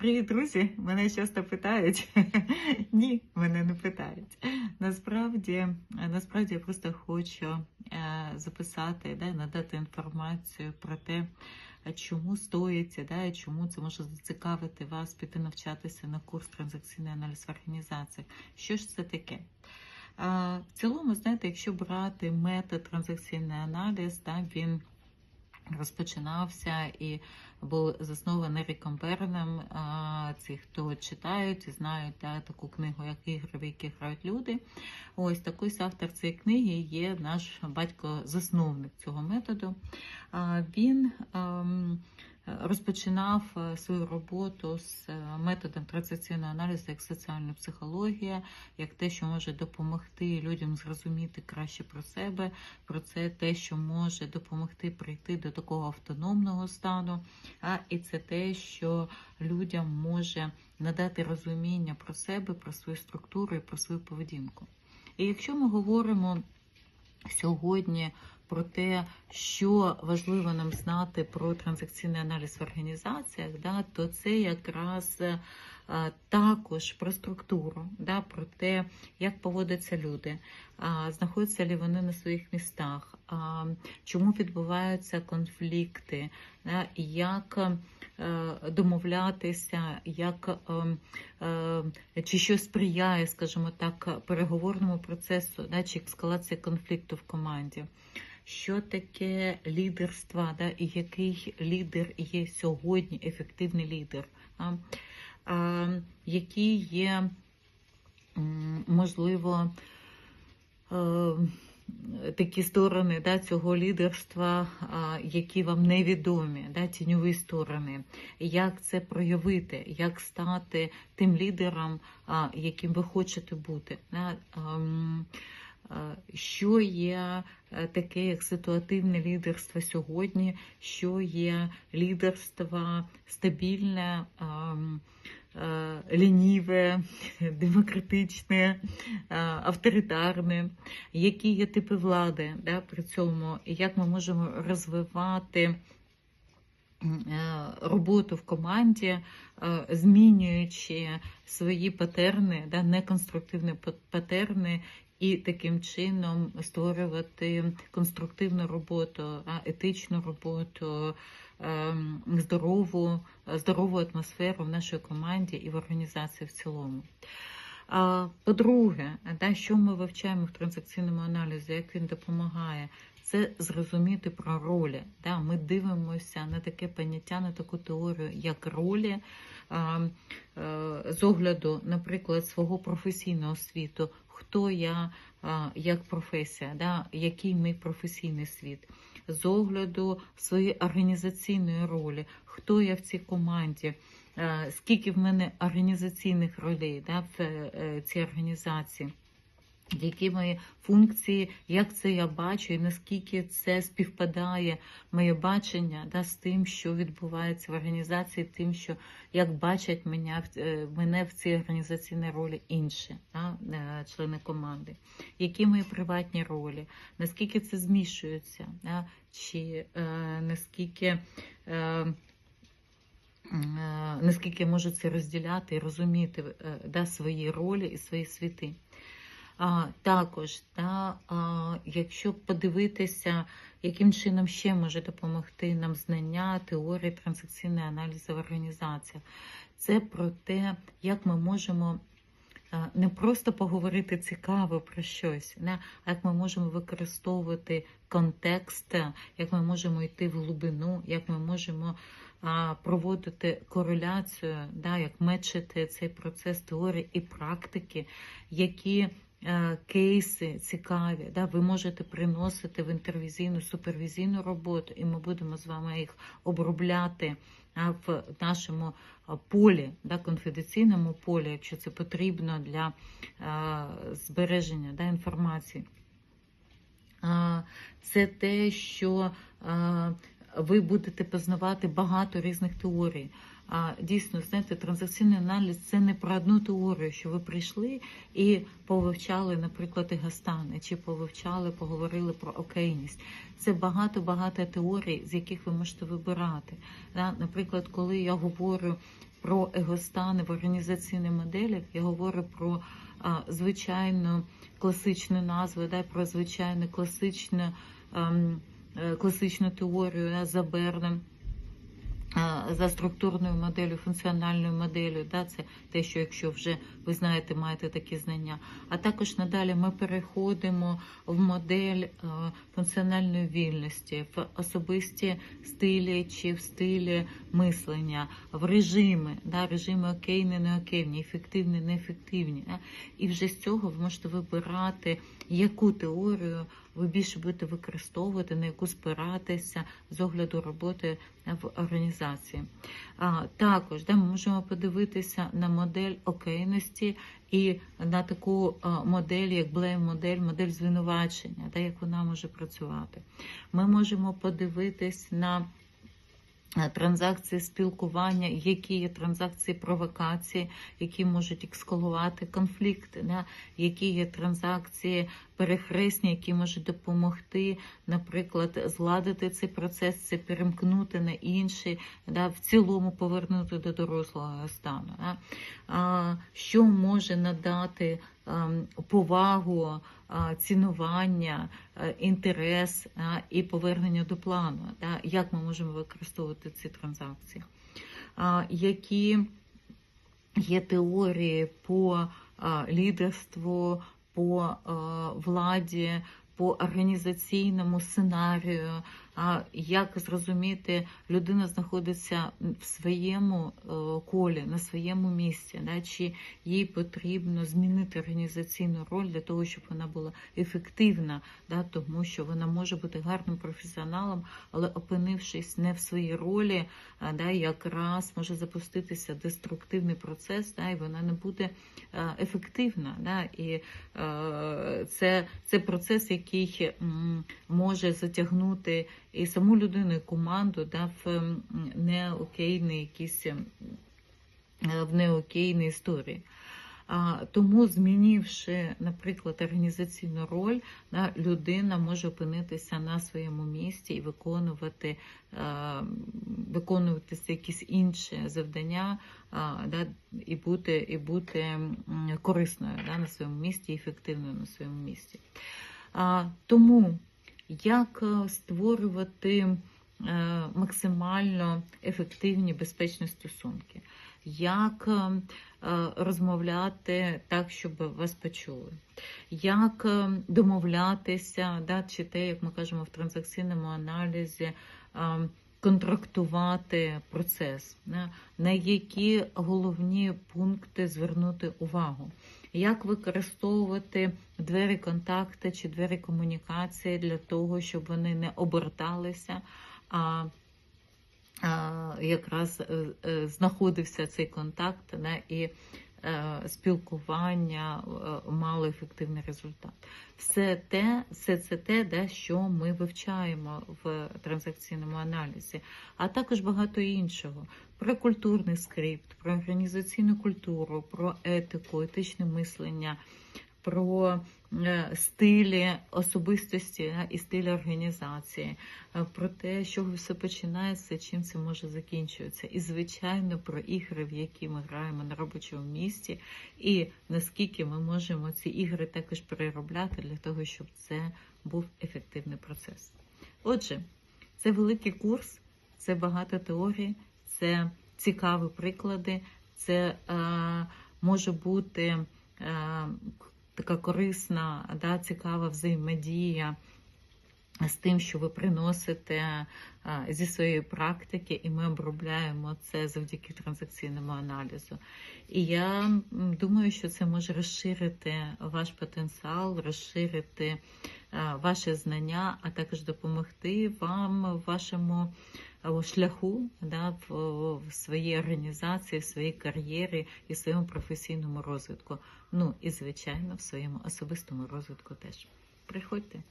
Привіт, друзі! Мене часто питають. Ні, мене не питають. Насправді, насправді я просто хочу е, записати, да, надати інформацію про те, чому стоїть, да, чому це може зацікавити вас піти навчатися на курс транзакційний аналіз в організаціях. Що ж це таке? А, В цілому, знаєте, якщо брати метод транзакційний аналіз, да, він розпочинався і був заснований Ріком Берном. Ці, хто читають і знають да, таку книгу, як ігри, в які грають люди. Ось такий автор цієї книги є наш батько-засновник цього методу. Він ем, розпочинав е, свою роботу з е, методом транзакційного аналізу як соціальна психологія, як те, що може допомогти людям зрозуміти краще про себе, про це те, що може допомогти прийти до такого автономного стану, а і це те, що людям може надати розуміння про себе, про свою структуру і про свою поведінку. І якщо ми говоримо сьогодні про те, що важливо нам знати про транзакційний аналіз в організаціях, да, то це якраз е, також про структуру, да, про те, як поводяться люди, знаходяться ли вони на своїх містах, чому відбуваються конфлікти, да, як е, домовлятися, як е, чи що сприяє, скажімо так, переговорному процесу, да, чи ескалації конфлікту в команді що таке лідерство, да, і який лідер є сьогодні, ефективний лідер, а, а, які є, можливо, а, такі сторони да, цього лідерства, які вам невідомі, да, тіньові сторони, як це проявити, як стати тим лідером, яким ви хочете бути. Да, а, що є е, таке як ситуативне лідерство сьогодні, що є лідерство стабільне, е, лініве, демократичне, авторитарне, які є типи влади да, при цьому, і як ми можемо розвивати. Е, роботу в команді, змінюючи свої патерни, да, неконструктивні патерни і таким чином створювати конструктивну роботу, етичну роботу, ем, здорову, здорову атмосферу в нашій команді і в організації в цілому. По-друге, що ми вивчаємо в транзакційному аналізі, як він допомагає, це зрозуміти про ролі. Ми дивимося на таке поняття, на таку теорію, як ролі е, з огляду, наприклад, свого професійного світу, хто я як професія, да, який мій професійний світ, з огляду своєї організаційної ролі, хто я в цій команді, скільки в мене організаційних ролей да, в е, цій організації які мої функції, як це я бачу, і наскільки це співпадає моє бачення да, з тим, що відбувається в організації, тим, що як бачать мене, е, мене в цій організаційній ролі інші да, е, члени команди, які мої приватні ролі, наскільки це змішується, да, чи е, наскільки. Е, е Наскільки можу це розділяти і розуміти да, свої ролі і свої світи. А, Також, да, а, якщо подивитися, яким чином ще може допомогти нам знання теорії транзакційної аналізу в організаціях, це про те, як ми можемо. Не просто поговорити цікаво про щось, не? а як ми можемо використовувати контекст, як ми можемо йти в глибину, як ми можемо а, проводити кореляцію, да, як мечити цей процес теорії і практики, які Е, кейси цікаві, да, ви можете приносити в інтервізійну, супервізійну роботу, і ми будемо з вами їх обробляти в нашому полі, да, конфіденційному полі, якщо це потрібно для е, збереження да, інформації. Це те, що ви будете познавати багато різних теорій. А дійсно, знаєте, транзакційний аналіз це не про одну теорію, що ви прийшли і повивчали, наприклад, гастани, чи повивчали, поговорили про окейність. Це багато-багато теорій, з яких ви можете вибирати. Наприклад, коли я говорю про егостани в організаційних моделях, я говорю про звичайну класичну назву, да, про звичайну класичну, ем, е, класичну теорію да, за Берном. За структурною моделлю, функціональною моделлю, да, це те, що якщо вже ви знаєте, маєте такі знання. А також надалі ми переходимо в модель е, функціональної вільності, в особисті стилі чи в стилі мислення, в режими, да, режими окейні, не окейні, ефективні, неефективні. Да. І вже з цього ви можете вибирати, яку теорію ви більше будете використовувати, на яку спиратися з огляду роботи в організації. А, також да, ми можемо подивитися на модель окейності і на таку модель, як блейм-модель, модель звинувачення, да, як вона може працювати. Ми можемо подивитись на транзакції спілкування, які є транзакції провокації, які можуть екскалувати конфлікти, да, які є транзакції перехресні, які можуть допомогти, наприклад, зладити цей процес, це перемкнути на інший, да, в цілому повернути до дорослого стану. Да. А, що може надати повагу, цінування, е, інтерес і повернення до плану, як ми можемо використовувати ці транзакції, які є теорії по лідерству, по владі, по організаційному сценарію, а як зрозуміти, людина знаходиться в своєму е, колі, на своєму місці, да, чи їй потрібно змінити організаційну роль для того, щоб вона була ефективна, да, тому що вона може бути гарним професіоналом, але опинившись не в своїй ролі, а, да, якраз може запуститися деструктивний процес, да, і вона не буде е, ефективна. Да, і е, це, це процес, який може затягнути і саму людину, і команду да, в неокейний якісь е, в неокейній історії. Тому, змінивши, наприклад, організаційну роль, людина може опинитися на своєму місці і виконувати, а, виконувати якісь інші завдання, і бути, і бути корисною на своєму місці, і ефективною на своєму місці. Тому як е, створювати е, максимально ефективні безпечні стосунки, як е, розмовляти так, щоб вас почули, як домовлятися, да, чи те, як ми кажемо в транзакційному аналізі, контрактувати процес, на які головні пункти звернути увагу як використовувати двері контакту чи двері комунікації для того, щоб вони не оберталися, а якраз е, е, знаходився цей контакт не, і спілкування мало ефективний результат. Все те, все це те, де, що ми вивчаємо в транзакційному аналізі, а також багато іншого про культурний скрипт, про організаційну культуру, про етику, етичне мислення, про е, стилі особистості і стилі організації, е, про те, що все починається, чим це може закінчуватися. І, звичайно, про ігри, в які ми граємо на робочому місці, і наскільки ми можемо ці ігри також переробляти для того, щоб це був ефективний процес. Отже, це великий курс, це багато теорій це цікаві приклади, це е, може бути е, така корисна, да, цікава взаємодія з тим, що ви приносите е, зі своєї практики, і ми обробляємо це завдяки транзакційному аналізу. І я думаю, що це може розширити ваш потенціал, розширити е, ваші знання, а також допомогти вам в вашому шляху да, в, в своїй організації, в своїй кар'єрі і в своєму професійному розвитку. Ну і, звичайно, в своєму особистому розвитку теж. Приходьте.